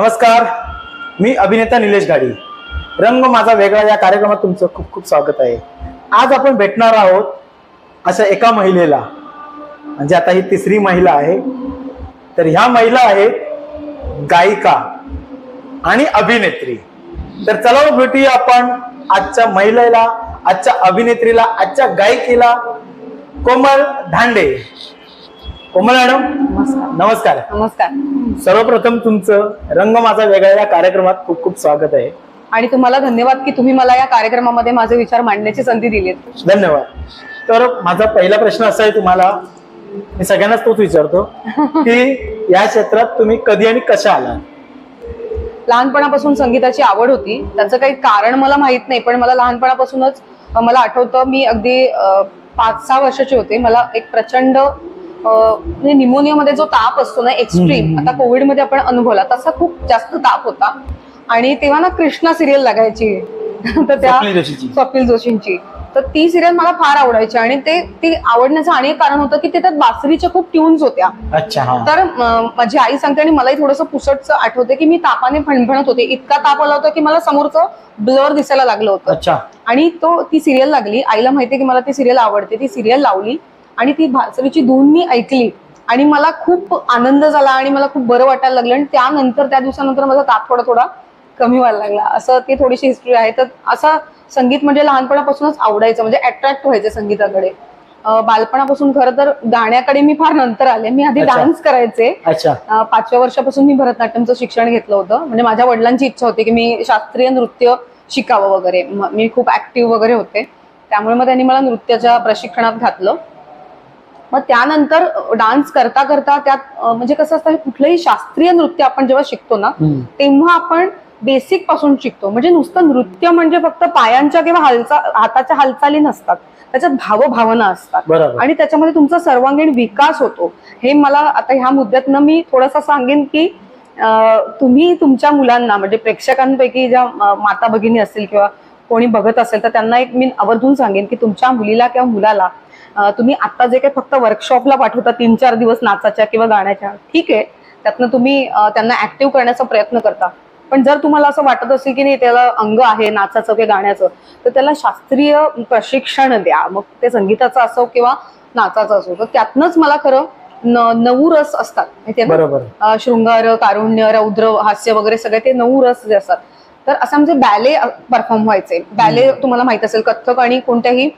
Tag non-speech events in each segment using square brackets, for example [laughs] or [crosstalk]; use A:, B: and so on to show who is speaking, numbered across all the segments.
A: नमस्कार. मी अभिनेता निलेश गाडी. रंग माझा वेगळा या कार्यक्रमात तुमचं खूप खूप स्वागत आहे. आज आपण भेटणार आहोत अशा एका महिलेला. म्हणजे आता ही तिसरी महिला आहे. तर ह्या महिला आहेत गायिका आणि अभिनेत्री. तर चला भेटूया आपण आजच्या महिलेला आजच्या अभिनेत्रीला आजच्या गायिकेला कोमल धांडे. कोमल मॅडम
B: नमस्कार.
A: नमस्कार. सर्वप्रथम तुमचं रंग माझा वेगळा या कार्यक्रमात खूप खूप स्वागत आहे.
B: आणि तुम्हाला धन्यवाद की तुम्ही मला या कार्यक्रमामध्ये माझे विचार मांडण्याची संधी दिलीत.
A: धन्यवाद. तर माझा पहिला प्रश्न असा आहे तुम्हाला मी सगळ्यांनाच तोच विचारतो [laughs] की या क्षेत्रात तुम्ही कधी आणि कशा आला
B: लहानपणापासून संगीताची आवड होती. त्याचं काही कारण मला माहीत नाही पण मला लहानपणापासूनच मला आठवतं मी अगदी पाच सहा वर्षाची होते. मला एक प्रचंड म्हणजे निमोनियामध्ये जो ताप असतो ना एक्स्ट्रीम. आता कोविडमध्ये आपण अनुभवला तसा खूप जास्त ताप होता. आणि तेव्हा ना कृष्णा सिरियल लागायची. [laughs] तर त्या
A: स्वप्नील जोशीची.
B: तर ती सिरियल मला फार आवडायची. आणि ते ती आवडण्याचं आणि कारण होतं की ते त्यात बासरीच्या खूप ट्यून्स होत्या.
A: अच्छा
B: तर माझी आई सांगते आणि मलाही थोडंसं पुसटचं आठवते की मी तापाने फणफणत होते. इतका ताप आला होता की मला समोरचं ब्लर दिसायला लागलं होतं.
A: अच्छा.
B: आणि तो ती सिरियल लागली. आईला माहितीये की मला ती सिरियल आवडते. ती सिरियल लावली. आणि ती भासरीची धून मी ऐकली आणि मला खूप आनंद झाला आणि मला खूप बरं वाटायला लागलं आणि त्यानंतर त्या दिवसानंतर माझा ताप थोडा थोडा कमी व्हायला लागला. असं ती थोडीशी हिस्ट्री आहे. तर असं संगीत म्हणजे लहानपणापासूनच आवडायचं म्हणजे अट्रॅक्ट व्हायचं संगीताकडे. बालपणापासून खरं तर गाण्याकडे मी फार नंतर आले. मी आधी. डान्स करायचे. पाचव्या वर्षापासून मी भरतनाट्यमचं शिक्षण घेतलं होतं. म्हणजे माझ्या वडिलांची इच्छा होती की मी शास्त्रीय नृत्य शिकावं वगैरे. मी खूप ऍक्टिव्ह वगैरे होते. त्यामुळे मग त्यांनी मला नृत्याच्या प्रशिक्षणात घातलं. मग त्यानंतर डान्स करता करता त्यात म्हणजे कसं असतं कुठलंही शास्त्रीय नृत्य आपण जेव्हा शिकतो ना. तेव्हा आपण बेसिकपासून शिकतो. म्हणजे नुसतं नृत्य म्हणजे फक्त पायांच्या किंवा हालचा हाताच्या हालचाली नसतात. त्याच्यात भावभावना असतात. आणि त्याच्यामध्ये तुमचा सर्वांगीण विकास होतो. हे मला आता ह्या मुद्द्यातनं मी थोडंसं सांगेन की तुम्ही तुमच्या मुलांना म्हणजे प्रेक्षकांपैकी ज्या माता भगिनी असतील किंवा कोणी बघत असेल तर त्यांना एक मी आवर्जून सांगेन की तुमच्या मुलीला किंवा मुलाला तुम्ही आता जे काही फक्त वर्कशॉपला पाठवता तीन चार दिवस नाचाच्या किंवा गाण्याच्या ठीक आहे. त्यातनं तुम्ही त्यांना ऍक्टिव्ह करण्याचा प्रयत्न करता. पण जर तुम्हाला असं वाटत असेल की नाही त्याला अंग आहे नाचाचं किंवा गाण्याचं तर त्याला शास्त्रीय प्रशिक्षण द्या. मग ते संगीताचं असो किंवा नाचाचं असो. तर त्यातनंच मला खरं नऊ रस असतात. माहितीये ना? शृंगार कारुण्य रौद्र हास्य वगैरे सगळे ते नऊ रस जे असतात. तर असं आमचे बॅले परफॉर्म व्हायचे बॅले तुम्हाला माहीत असेल कथ्थक आणि कोणत्याही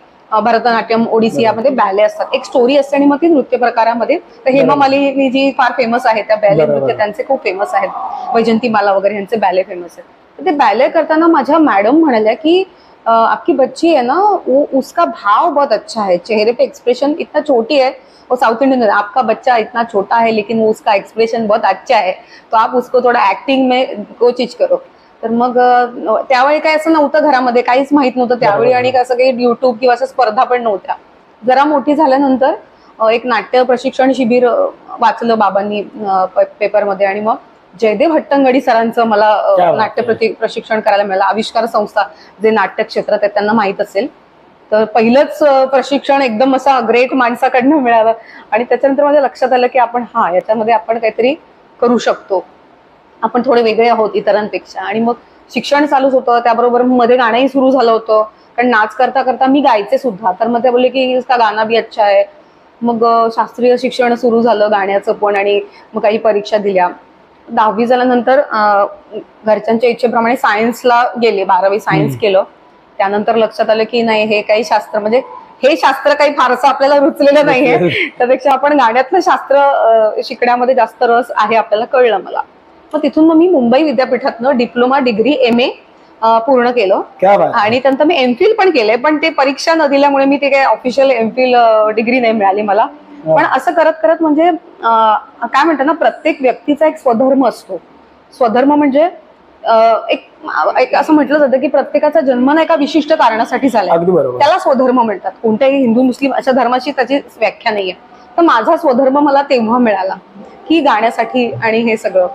B: भरतनाट्यम ओडिसी यामध्ये बॅले असतात. एक स्टोरी असते आणि मग ती नृत्य प्रकारामध्ये. तर हेमा. मालिनी जी फार फेमस आहे त्या बॅले. नृत्य त्यांचे खूप फेमस आहेत. वैजंती माला वगैरे यांचे बॅले फेमस आहेत. तर ते बॅले करताना माझ्या मॅडम म्हणाल्या की आपकी बच्ची है ना वो उसका भाव बहुत अच्छा है. चेहरे पे एक्सप्रेशन इतना छोटी है. वो साउथ इंडियन आपका बच्चा इतना छोटा है लेकिन वो उसका एक्सप्रेशन बहुत अच्छा है. तो आप उसको थोड़ा ऍक्टिंग में कोचिज करो. तर मग त्यावेळी काय असं नव्हतं घरामध्ये काहीच माहीत नव्हतं त्यावेळी. आणि कसं काही युट्यूब किंवा असं स्पर्धा पण नव्हत्या. जरा मोठी झाल्यानंतर एक नाट्य प्रशिक्षण शिबिर वाचलं बाबांनी पेपरमध्ये आणि मग जयदेव हट्टंगडी सरांचं मला नाट्य प्रशिक्षण करायला मिळालं. आविष्कार संस्था जे नाट्य क्षेत्रात आहे त्यांना माहीत असेल. तर पहिलंच प्रशिक्षण एकदम असं ग्रेट माणसाकडनं मिळालं. आणि त्याच्यानंतर माझ्या लक्षात आलं की आपण हा याच्यामध्ये आपण काहीतरी करू शकतो. आपण थोडे वेगळे आहोत इतरांपेक्षा. आणि मग शिक्षण चालूच होतं त्याबरोबरमध्ये गाणंही सुरू झालं होतं. कारण नाच करता करता मी गायचे सुद्धा. तर मग ते बोलले की इसका गाणं बी अच्छा आहे. मग शास्त्रीय शिक्षण सुरू झालं गाण्याचं पण आणि मग काही परीक्षा दिल्या. दहावी झाल्यानंतर घरच्यांच्या इच्छेप्रमाणे सायन्सला गेले. बारावी सायन्स. केलं. त्यानंतर लक्षात आलं की नाही हे काही शास्त्र म्हणजे हे शास्त्र काही फारसं आपल्याला रुचलेलं नाहीये. त्यापेक्षा आपण गाण्यातलं शास्त्र शिकण्यामध्ये जास्त रस आहे आपल्याला कळलं मला. मग तिथून मग मी मुंबई विद्यापीठातनं डिप्लोमा डिग्री एम ए पूर्ण केलं. आणि त्यानंतर मी एम फिल पण केले पण ते परीक्षा न दिल्यामुळे मी ते काय ऑफिशियल एम फिल डिग्री नाही मिळाली मला. पण असं करत करत म्हणजे काय म्हणतात ना प्रत्येक व्यक्तीचा एक स्वधर्म असतो. स्वधर्म म्हणजे एक एक असं म्हटलं जातं की प्रत्येकाचा जन्म ना एका विशिष्ट कारणासाठी
A: बरोबर.
B: त्याला स्वधर्म म्हणतात. कोणत्याही हिंदू मुस्लिम अशा धर्माची त्याची व्याख्या नाहीये. तर माझा स्वधर्म मला तेव्हा मिळाला की गाण्यासाठी आणि हे सगळं.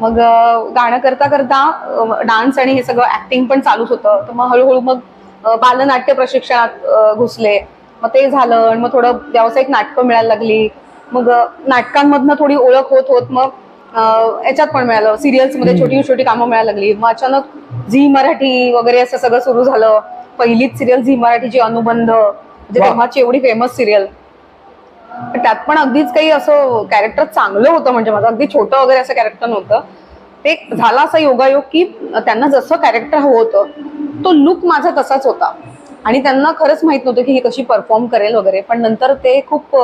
B: मग गाणं करता करता डान्स आणि हे सगळं ऍक्टिंग पण चालूच होतं. तर मग हळूहळू मग बालनाट्य प्रशिक्षणात घुसले. मग ते झालं आणि मग थोडं व्यावसायिक नाटकं मिळायला लागली. मग नाटकांमधनं थोडी ओळख होत होत मग याच्यात पण मिळालं. सिरियल्समध्ये छोटी छोटी कामं मिळायला लागली. मग अचानक झी मराठी वगैरे असं सगळं सुरू झालं. पहिलीच सिरियल झी मराठीची अनुबंध. म्हणजे. तेव्हाची एवढी फेमस सिरियल. त्यात पण अगदीच काही असं कॅरेक्टर चांगलं होतं म्हणजे माझं अगदी छोटं वगैरे असं कॅरेक्टर नव्हतं. ते झाला असा योगायोग की त्यांना जसं कॅरेक्टर हवं होतं तो लुक माझा तसाच होता. आणि त्यांना खरंच माहीत नव्हतं की ही कशी परफॉर्म करेल वगैरे पण नंतर ते खूप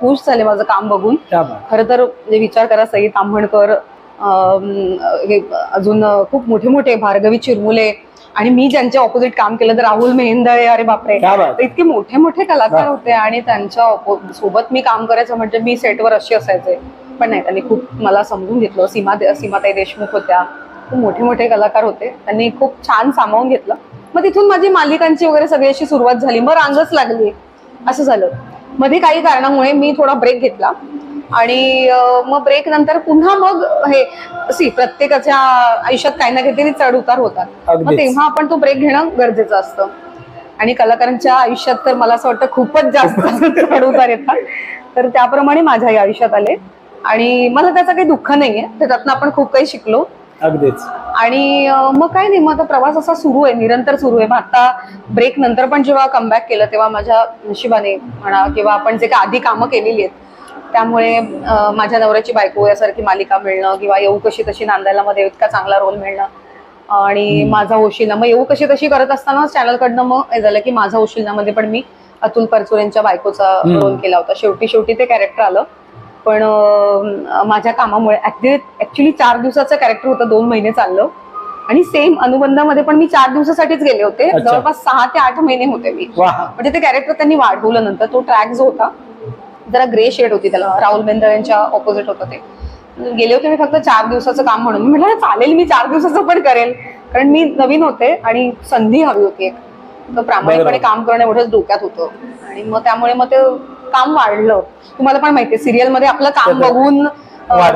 B: खुश झाले माझं काम बघून. खरं तर विचार करा सई तांभणकर अजून खूप मोठे मोठे भार्गवी चिरमुले आणि मी ज्यांच्या ऑपोजिट काम केलं तर राहुल मेहेंदळे अरे बापरे.
A: क्या बात.
B: तर इतके मोठे मोठे कलाकार. होते आणि त्यांच्यासोबत मी काम करायचं म्हणजे मी सेटवर अशी असायचे. पण नाही त्यांनी खूप मला समजून घेतलं. सीमा सीमाताई देशमुख होत्या. खूप मोठे मोठे कलाकार होते. त्यांनी खूप छान सामावून घेतलं. मग तिथून माझी मालिकांची वगैरे सगळी अशी सुरुवात झाली. मग रांगच लागली. असं झालं. मध्ये काही कारणामुळे मी थोडा ब्रेक घेतला. आणि मग ब्रेक नंतर पुन्हा मग हे सी प्रत्येकाच्या आयुष्यात काही ना काहीतरी चढ उतार होतात. मग. तेव्हा आपण तो ब्रेक घेणं गरजेचं असतं. आणि कलाकारांच्या आयुष्यात तर मला असं वाटतं खूपच जास्त चढ उतार येतात. तर त्याप्रमाणे माझ्याही आयुष्यात आले. आणि मला त्याचं काही दुःख नाहीये. त्याच्यातनं आपण खूप काही शिकलो.
A: अगदीच.
B: आणि मग काय नाही मग आता प्रवास असा सुरू आहे निरंतर सुरू आहे. मग आता ब्रेक नंतर पण जेव्हा कमबॅक केलं तेव्हा माझ्या नशिबाने म्हणा किंवा आपण जे काही आधी कामं केलेली आहेत त्यामुळे माझ्या नवऱ्याची बायको यासारखी मालिका मिळणं किंवा येऊ कशी तशी नांदायला मध्ये इतका चांगला रोल मिळणं. आणि माझा ओशिला मग येऊ कशी तशी करत असताना चॅनलकडनं मग हे झालं की माझा ओशिलामध्ये पण मी अतुल परचुरेंच्या बायकोचा. रोल केला होता. शेवटी शेवटी ते कॅरेक्टर आलं. पण माझ्या कामामुळे ऍक्च्युली चार दिवसाचं कॅरेक्टर होतं दोन महिने चाललं. आणि सेम अनुबंधामध्ये पण मी चार दिवसासाठीच गेले होते. जवळपास सहा ते आठ महिने होते मी. म्हणजे ते कॅरेक्टर त्यांनी वाढवलं नंतर. तो ट्रॅक जो होता जरा ग्रे शेड होती त्याला. राहुल बेंदळ यांच्या ऑपोजिट होतं ते. गेले होते मी फक्त चार दिवसाचं काम म्हणून. मी म्हटलं चालेल मी चार दिवसाचं पण करेल. कारण मी नवीन होते आणि संधी हवी होती एक. प्रामाणिकपणे. काम करणं एवढंच डोक्यात होतं. आणि मग त्यामुळे मग ते काम वाढलं. तुम्हाला पण माहितीये सिरियलमध्ये आपलं काम बघून.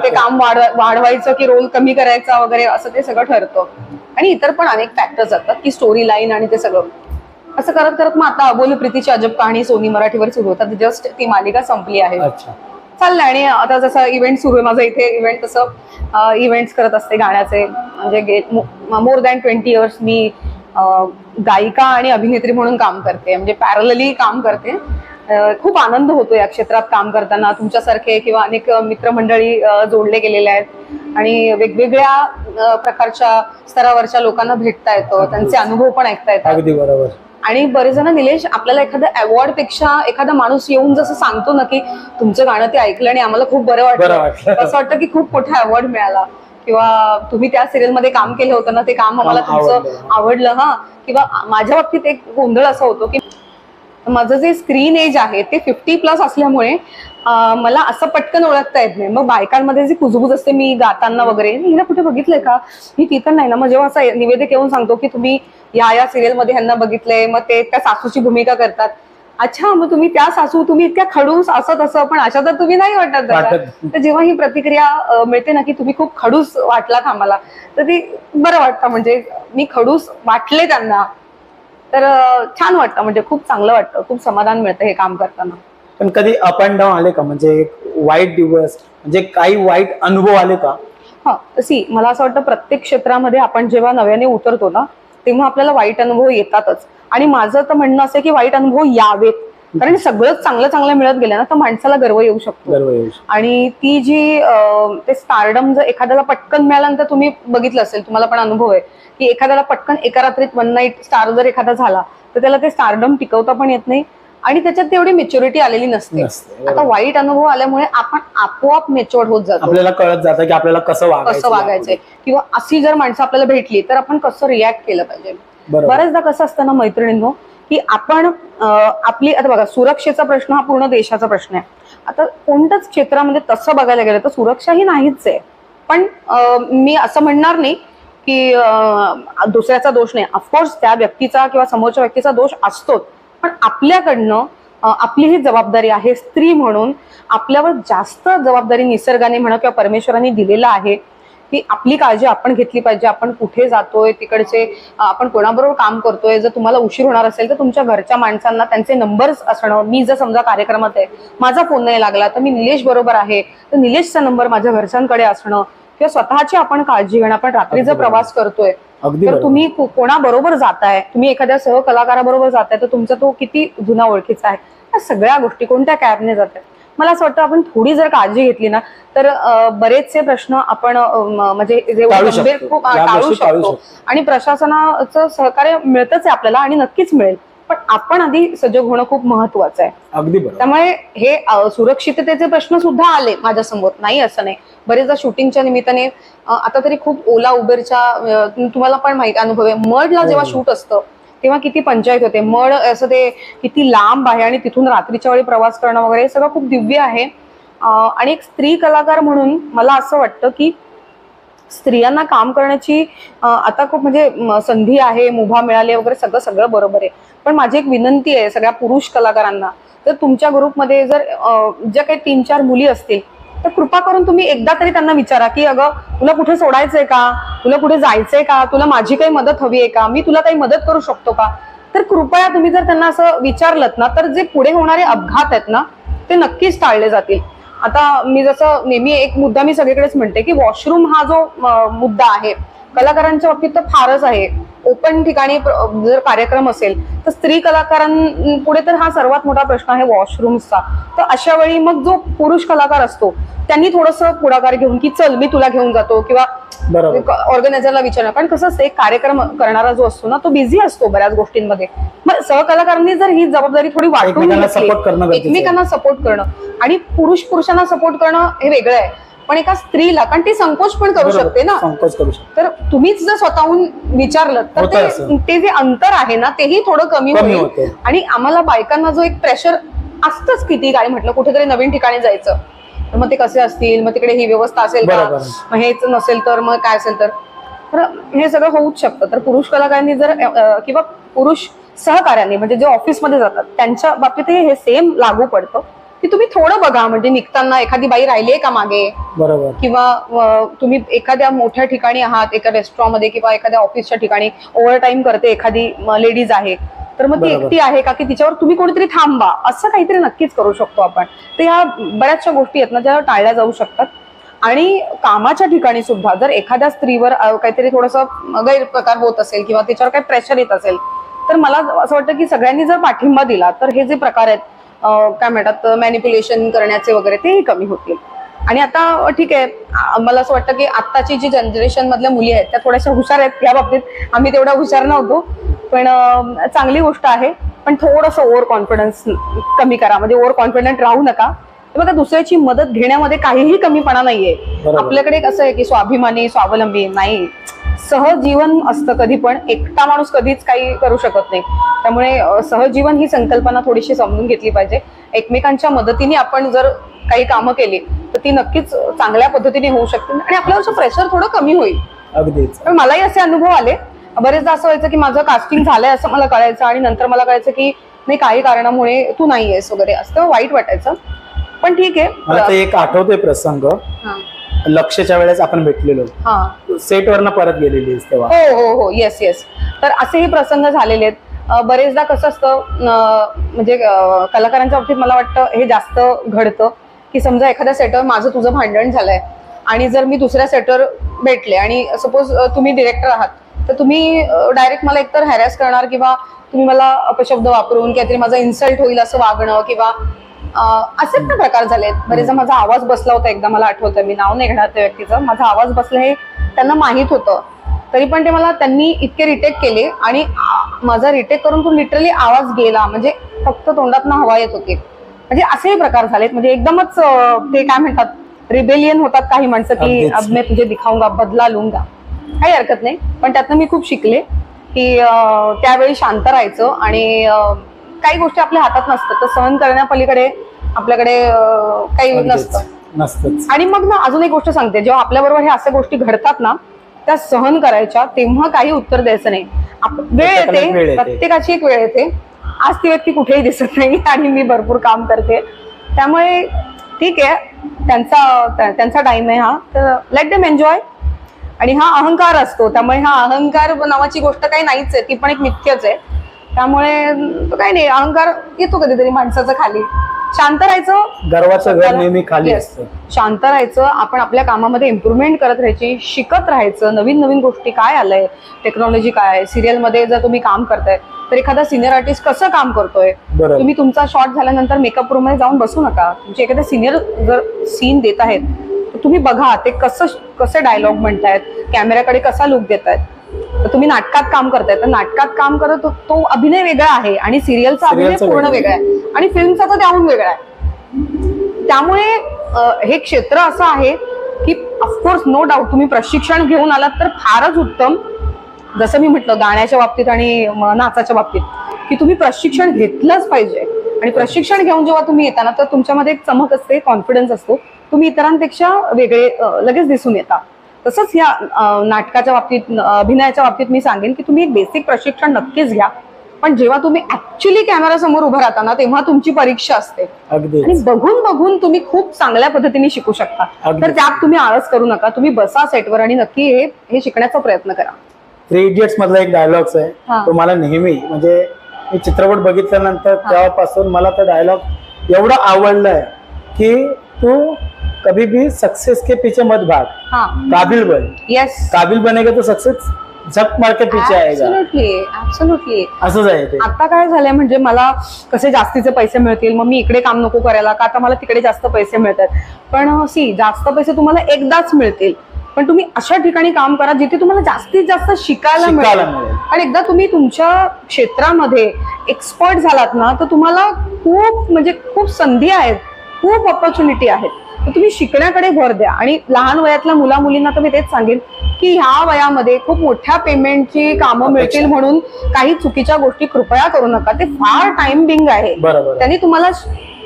B: ते काम वाढ- वाढवायचं की रोल कमी करायचा वगैरे असं ते सगळं ठरतं. आणि इतर पण अनेक फॅक्टर्स असतात की स्टोरी लाईन आणि ते सगळं. असं करत करत मग आता अबोली प्रीतीची अजब कहाणी सोनी मराठीवर सुरू होतात. जस्ट ती मालिका संपली आहे.
A: अच्छा.
B: चाललंय आणि आता जसं इव्हेंट सुरू आहे माझं इथे इव्हेंट तसं इव्हेंट्स करत असते गाण्याचे. म्हणजे मोर दॅन ट्वेंटी इयर्स मी गायिका आणि अभिनेत्री म्हणून काम करते. म्हणजे पॅरलली काम करते. खूप आनंद होतो या क्षेत्रात काम करताना. तुमच्यासारखे किंवा अनेक मित्रमंडळी जोडले गेलेले आहेत. आणि वेगवेगळ्या प्रकारच्या स्तरावरच्या लोकांना भेटता येतं. त्यांचे अनुभव पण ऐकता येतात.
A: अगदी बरोबर.
B: आणि बरेच जण निलेश आपल्याला एखाद्या अवॉर्डपेक्षा एखादा माणूस येऊन जसं सांगतो ना की तुमचं गाणं ते ऐकलं आणि आम्हाला खूप बरं वाटलं
A: वाटलं.
B: असं वाटतं की खूप मोठा अवॉर्ड मिळाला किंवा तुम्ही त्या सिरियलमध्ये काम केलं होतं ना ते काम आम्हाला तुमचं.
A: आवडलं
B: हा किंवा माझ्या बाबतीत एक गोंधळ असा होतो की माझं जे स्क्रीन एज आहे ते फिफ्टी प्लस असल्यामुळे मला असं पटकन ओळखता येत नाही. मग बायकांमध्ये जी कुजबुज असते मी गाताना वगैरे हिला कुठे बघितलंय का? ही ती तर नाही ना. मग जेव्हा असं निवेदक येऊन सांगतो की तुम्ही या या सिरियलमध्ये ह्यांना बघितलंय मग ते त्या सासूची भूमिका करतात. अच्छा मग तुम्ही त्या सासू तुम्ही इतक्या खडूस असं तसं पण अशा तर तुम्ही नाही वाटत. तर जेव्हा ही प्रतिक्रिया मिळते ना की तुम्ही खूप खडूस वाटलात आम्हाला तर ती बरं वाटतं. म्हणजे मी खडूस वाटले त्यांना. तर छान वाटतं. म्हणजे खूप चांगलं वाटतं. खूप समाधान मिळतं हे काम करताना.
A: पण कधी अप अँड डाऊन आले का? म्हणजे वाईट दिवस म्हणजे काही वाईट अनुभव आले का?
B: हा सी मला असं वाटतं प्रत्येक क्षेत्रामध्ये आपण जेव्हा नव्याने उतरतो ना तेव्हा आपल्याला वाईट अनुभव येतातच. आणि माझं तर म्हणणं असं की वाईट अनुभव यावेत. कारण सगळंच चांगलं चांगलं मिळत गेलं ना तर माणसाला गर्व येऊ शकतो. आणि ती जी ते स्टारडम जर एखाद्याला पटकन मिळाल्यानंतर तुम्ही बघितलं असेल तुम्हाला पण अनुभव आहे की एखाद्याला पटकन एका रात्रीत वन नाईट स्टार जर एखादा झाला तर त्याला ते स्टारडम टिकवता पण येत नाही आणि त्याच्यात तेवढी मेच्युरिटी आलेली नसते. आता. वाईट अनुभव आल्यामुळे आपण आपोआप मेच्युअर्ड होत जातो.
A: आपल्याला कळत जातं की आपल्याला कसं
B: कसं वागायचंय. किंवा अशी जर माणसं आपल्याला भेटली तर आपण कसं रिॲक्ट केलं पाहिजे. बऱ्याचदा कसं असतं ना मैत्रिणींनो की आपण आपली आता बघा सुरक्षेचा प्रश्न हा पूर्ण देशाचा प्रश्न आहे. आता कोणत्याच क्षेत्रामध्ये तसं बघायला गेलं तर सुरक्षा ही नाहीच आहे. पण मी असं म्हणणार नाही की दुसऱ्याचा दोष नाही. ऑफकोर्स त्या व्यक्तीचा किंवा समोरच्या व्यक्तीचा दोष असतोच. पण आपल्याकडनं आपली ही जबाबदारी आहे स्त्री म्हणून आपल्यावर जास्त जबाबदारी निसर्गाने म्हणा किंवा परमेश्वराने दिलेला आहे की आपली काळजी आपण घेतली पाहिजे आपण कुठे जातोय तिकडचे आपण कोणाबरोबर काम करतोय जर तुम्हाला उशीर होणार असेल तर तुमच्या घरच्या माणसांना त्यांचे नंबर्स असणं मी जर समजा कार्यक्रमात आहे माझा फोन नाही लागला तर मी निलेश बरोबर आहे तर निलेशचा नंबर माझ्या घरच्यांकडे असणं किंवा स्वतःची आपण काळजी घेणं आपण रात्री जर. प्रवास करतोय तर. तुम्ही कोणाबरोबर जाताय तुम्ही एखाद्या सहकलाकाराबरोबर जाताय तर तुमचा तो किती जुना ओळखीचा आहे या सगळ्या गोष्टी कोणत्या कॅबने जातात मला असं वाटतं आपण थोडी जर काळजी घेतली ना तर बरेचसे प्रश्न आपण म्हणजे जे. खूप, टाळू शकतो. आणि प्रशासनाचं सहकार्य मिळतच आहे आपल्याला आणि नक्कीच मिळेल. पण आपण आधी सजग होणं खूप महत्वाचं आहे.
A: अगदी
B: त्यामुळे हे सुरक्षिततेचे प्रश्न सुद्धा आले माझ्यासमोर नाही असं नाही. बरेचदा शूटिंगच्या निमित्ताने आता तरी खूप ओला उबेरच्या तुम्हाला पण माहिती अनुभव आहे. मडला जेव्हा
A: हो.
B: शूट असतं तेव्हा किती पंचायत होते मड असं ते किती लांब आहे आणि तिथून रात्रीच्या वेळी प्रवास करणं वगैरे हे सगळं खूप दिव्य आहे. आणि एक स्त्री कलाकार म्हणून मला असं वाटतं की स्त्रियांना काम करण्याची आता खूप म्हणजे संधी आहे मुभा मिळाली वगैरे सगळं सगळं बरोबर आहे. पण माझी एक विनंती आहे सगळ्या पुरुष कलाकारांना तर तुमच्या ग्रुपमध्ये जर ज्या काही तीन चार मुली असतील तर कृपा करून तुम्ही एकदा तरी त्यांना विचारा की अगं तुला कुठे सोडायचंय का? तुला कुठे जायचंय का? तुला माझी काही मदत हवी आहे का? मी तुला काही मदत करू शकतो का? तर कृपया तुम्ही जर त्यांना असं विचारलं ना तर जे पुढे होणारे अपघात आहेत ना ते नक्कीच टाळले जातील. आता मी जसं नेहमी एक मुद्दा मी सगळीकडेच म्हणते की वॉशरूम हा जो मुद्दा आहे कलाकारांच्या बाबतीत तर फारच आहे. ओपन ठिकाणी जर कार्यक्रम असेल तर स्त्री कलाकारांपुढे तर हा सर्वात मोठा प्रश्न आहे वॉशरूमचा तर अशा वेळी मग जो पुरुष कलाकार असतो त्यांनी थोडस पुढाकार घेऊन की चल मी तुला घेऊन जातो किंवा ऑर्गनायझरला विचारणं. कारण कसं असतं एक कार्यक्रम करणारा जो असतो ना तो बिझी असतो बऱ्याच गोष्टींमध्ये. मग सहकलाकारांनी जर ही जबाबदारी थोडी वाटून.
A: एकमेकांना
B: सपोर्ट करणं आणि पुरुष पुरुषांना सपोर्ट करणं हे वेगळं आहे. पण एका स्त्रीला कारण ती संकोच पण करू
A: बरोबर.
B: शकते ना
A: संकोच करू शकतो
B: तर तुम्हीच जर स्वतःहून विचारलं तर
A: होतं
B: ते
A: असं.
B: ते जे अंतर आहे ना तेही थोडं कमी
A: कमी
B: होईल
A: होतं.
B: आणि आम्हाला बायकांना जो एक प्रेशर असतंच किती काय म्हटलं कुठेतरी नवीन ठिकाणी जायचं तर मग ते कसे असतील मग तिकडे ही व्यवस्था असेल का
A: बरोबर.
B: मग हेच नसेल तर मग काय असेल तर तर हे सगळं होऊच शकतं तर पुरुष कलाकारांनी जर अ, किंवा पुरुष सहकार्यांनी म्हणजे जे ऑफिसमध्ये जातात त्यांच्या बाबतीत हे सेम लागू पडतं की तुम्ही थोडं बघा म्हणजे निघताना एखादी बाई राहिली आहे का मागे?
A: बरोबर.
B: किंवा तुम्ही एखाद्या मोठ्या ठिकाणी आहात एका रेस्टॉरंटमध्ये किंवा एखाद्या ऑफिसच्या ठिकाणी ओव्हर टाईम करते एखादी लेडीज आहे तर मग ती. एकटी आहे का? की तिच्यावर तुम्ही कोणीतरी थांबा असं काहीतरी नक्कीच करू शकतो आपण. तर ह्या बऱ्याचशा गोष्टी आहेत ना ज्या टाळल्या जाऊ शकतात. आणि कामाच्या ठिकाणी सुद्धा जर एखाद्या स्त्रीवर काहीतरी थोडंसं गैरप्रकार होत असेल किंवा तिच्यावर काही प्रेशर येत असेल तर मला असं वाटतं की सगळ्यांनी जर पाठिंबा दिला तर हे जे प्रकार आहेत काय म्हणतात मॅनिप्युलेशन करण्याचे वगैरे तेही कमी होतील. आणि आता ठीक आहे मला असं वाटतं की आत्ताची जी जनरेशन मधल्या मुली आहेत त्या थोड्याशा हुशार आहेत या बाबतीत. आम्ही तेवढा हुशार नव्हतो पण चांगली गोष्ट आहे. पण थोडंसं ओव्हर कॉन्फिडन्स कमी करा म्हणजे ओव्हर कॉन्फिडंट राहू नका. बघा दुसऱ्याची मदत घेण्यामध्ये काहीही कमीपणा नाहीये. आपल्याकडे कसं आहे की स्वाभिमानी स्वावलंबी नाही. सहजीवन असतं कधी पण एकटा माणूस कधीच काही करू शकत नाही. त्यामुळे सहजीवन ही संकल्पना थोडीशी समजून घेतली पाहिजे. एकमेकांच्या मदतीने आपण जर काही कामं केली तर ती नक्कीच चांगल्या पद्धतीने होऊ शकते आणि आपल्यावरचं प्रेशर थोडं कमी होईल.
A: अगदीच.
B: पण मलाही असे अनुभव आले. बरेचदा असं व्हायचं की माझं कास्टिंग झालंय असं मला कळायचं आणि नंतर मला कळायचं की नाही काही कारणामुळे तू नाही आहेस वगैरे. असं वाईट वाटायचं. पण ठीक
A: मला
B: आहे
A: एक आठवतोय प्रसंग.
B: हा.
A: लक्षच्या वेळेस आपण भेटलेलो.
B: हा.
A: सेटवरनं परत गेलेली तेव्हा.
B: हो हो हो. येस येस तर असेही प्रसंग झालेले आहेत. अं, बरेचदा कसं असतं अं, म्हणजे अं, कलाकारांच्या बाबतीत मला वाटतं हे जास्त घडतं की समजा एखाद्या सेटवर माझं तुझं भांडण झालंय आणि जर मी दुसऱ्या सेटवर भेटले आणि सपोज तुम्ही डिरेक्टर आहात तर तुम्ही डायरेक्ट मला एकतर हॅरॅस करणार किंवा तुम्ही मला अपशब्द वापरून काहीतरी माझा इन्सल्ट होईल असं वागणं किंवा असे पण प्रकार झालेत. बरेचदा माझा आवाज बसला होता एकदा मला आठवतं. मी नाव नाही घेणार त्या व्यक्तीचं. माझा आवाज बसला हे त्यांना माहीत होतं. तरी पण ते मला त्यांनी इतके रिटेक केले आणि माझा रिटेक करून तो लिटरली आवाज गेला. म्हणजे फक्त तोंडातनं हवा येत होती. म्हणजे असेही प्रकार झालेत. म्हणजे एकदमच ते काय म्हणतात रिबेलियन होतात काही माणसं की. अब मैं तुझे दिखाऊंगा बदला लूंगा. काही हरकत नाही. पण त्यातनं मी खूप शिकले की त्यावेळी शांत राहायचं आणि काही गोष्टी आपल्या हातात नसतात तर सहन करण्यापलीकडे आपल्याकडे काही. नसतं. आणि मग ना अजून एक गोष्ट सांगते. जेव्हा आपल्याबरोबर हे अशा गोष्टी घडतात ना त्या सहन करायच्या तेव्हा काही उत्तर द्यायचं नाही. वेळ येते. प्रत्येकाची एक वेळ येते. आज ती व्यक्ती कुठेही दिसत नाही आणि मी भरपूर काम करते. त्यामुळे ठीक आहे त्यांचा त्या- त्यांचा टाइम आहे हा. तर लेट देम एन्जॉय आणि हा अहंकार असतो. त्यामुळे हा अहंकार नावाची गोष्ट काही नाहीच आहे. ती पण एक मिथ्यच आहे. त्यामुळे तो काही नाही अहंकार येतो कधीतरी माणसाचं खाली. शांत राहायचं.
A: गर्वाचं घर नेहमी खाली
B: Yes.
A: असतं.
B: शांत राहायचं आपण आपल्या कामामध्ये इम्प्रुव्हमेंट करत राहायची शिकत राहायचं. नवीन नवीन गोष्टी काय आलंय? टेक्नॉलॉजी काय? आहे सिरियलमध्ये जर तुम्ही काम करताय तर एखादा सिनियर आर्टिस्ट कसं काम करतोय?
A: बरोबर.
B: तुम्ही तुमचा शॉट झाल्यानंतर मेकअप रूममध्ये जाऊन बसू नका. तुमचे एखादे सिनियर जर सीन देत आहेत तर तुम्ही बघा ते कसं कसे डायलॉग म्हणतायत? कॅमेऱ्याकडे कसा लुक देत आहेत तुम्ही नाटकात काम करताय. तर नाटकात काम करत तो- अभिनय वेगळा आहे आणि सिरियलचा अभिनय पूर्ण
A: वेगळा.
B: आहे. आणि फिल्मचा तर त्याहून वेगळा आहे. त्यामुळे हे क्षेत्र असं आहे की ऑफकोर्स नो डाऊट तुम्ही प्रशिक्षण घेऊन आलात तर फारच उत्तम. जसं मी म्हटलं गाण्याच्या बाबतीत आणि नाचाच्या बाबतीत की तुम्ही प्रशिक्षण घेतलंच पाहिजे. आणि प्रशिक्षण घेऊन जेव्हा तुम्ही येता ना तर तुमच्यामध्ये एक चमक असते कॉन्फिडन्स असतो. तुम्ही इतरांपेक्षा वेगळे लगेच दिसून येता. तसंच या अ, नाटकाच्या बाबतीत अभिनयाच्या बाबतीत मी सांगेन की तुम्ही एक बेसिक प्रशिक्षण नक्कीच घ्या. पण जेव्हा तुम्ही ऍक्च्युली कॅमेरा समोर उभं राहता ना तेव्हा तुमची परीक्षा असते. आणि बघून बघून तुम्ही खूप चांगल्या पद्धतीने शिकू शकता. तर त्यात तुम्ही आळस करू नका. तुम्ही बसा सेटवर आणि नक्की हे हे शिकण्याचा प्रयत्न करा.
A: थ्री इडियट्स मधला एक डायलॉग्स आहे. तो मला नेहमी म्हणजे मी चित्रपट बघितल्यानंतर तेव्हापासून मला तो डायलॉग एवढा आवडलाय की तू कभी भी सक्सेस के पीछे मत भाग।
B: हा।
A: काबिल बन।
B: येस
A: काबिल बनेगा तो सक्सेस झक मार के पीछे आएगा। असंच आहे ते.
B: आता काय झालंय म्हणजे मला कसे जास्तीचे पैसे मिळतील मग मी इकडे काम नको करायला का आता मला तिकडे जास्त पैसे मिळतात? पण सी जास्त पैसे तुम्हाला एकदाच मिळतील. पण तुम्ही अशा ठिकाणी काम करा जिथे तुम्हाला जास्तीत जास्त शिकायला मिळेल. आणि एकदा तुम्ही तुमच्या क्षेत्रामध्ये एक्सपर्ट झालात ना तर तुम्हाला खूप म्हणजे खूप संधी आहेत. खूप ऑपॉर्च्युनिटी आहेत. तर तुम्ही शिकण्याकडे भर द्या. आणि लहान वयातल्या मुला मुलींना तर मी तेच सांगेन की ह्या वयामध्ये खूप मोठ्या पेमेंटची कामं मिळतील म्हणून काही चुकीच्या गोष्टी कृपया करू नका. ते फार टाइम बिंग आहे. त्यांनी तुम्हाला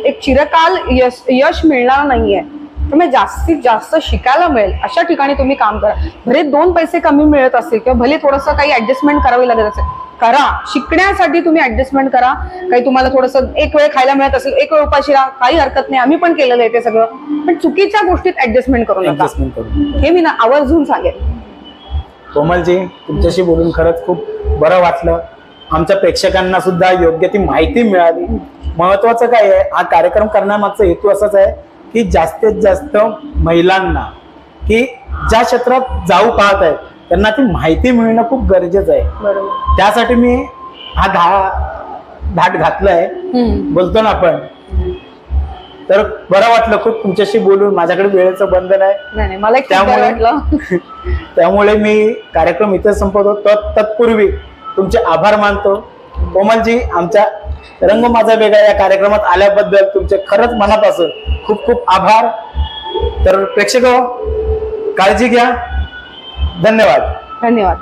B: एक चिरकाल यश यश मिळणार नाहीये. त्यामुळे जास्तीत जास्त शिकायला मिळेल. अशा ठिकाणी तुम्ही काम करा. भले दोन पैसे कमी मिळत असतील किंवा भले थोडंसं काही ऍडजस्टमेंट करावी लागत असेल करा. शिकण्यासाठी तुम्ही ऍडजस्टमेंट करा. काही तुम्हाला थोडंसं एक वेळ खायला मिळत असेल एक वेळ उपाशी राहा. काही हरकत नाही. आम्ही पण केलेलं आहे ते सगळं. पण चुकीच्या गोष्टीत ऍडजस्टमेंट करू नका.
A: ऍडजस्टमेंट करून
B: हे मी ना आवर्जून सांगेन.
A: कोमलजी तुमच्याशी बोलून खरंच खूप बरं वाटलं. आमच्या प्रेक्षकांना सुद्धा योग्य ती माहिती मिळाली. महत्वाचं काय आहे हा कार्यक्रम करण्यामागचा हेतू असाच आहे की जास्तीत जास्त महिलांना की ज्या क्षेत्रात जाऊ पाहत आहेत त्यांना ती माहिती मिळणं खूप गरजेचं आहे.
B: बरोबर.
A: त्यासाठी मी हा घा धाट घातलाय. बोलतो ना आपण. तर बरं वाटलं खूप तुमच्याशी बोलून. माझ्याकडे वेळेचं बंधन आहे.
B: नाही नाही मला
A: त्यामुळे- [laughs] त्यामुळे मी कार्यक्रम इथे संपवतो. तत् तत्पूर्वी तुमचे आभार मानतो. कोमलजी आमच्या रंग माझा वेगळा या कार्यक्रमात आल्याबद्दल तुमचे खरंच मनापासून खूप खूप आभार. तर प्रेक्षक हो, काळजी घ्या. धन्यवाद.
B: धन्यवाद.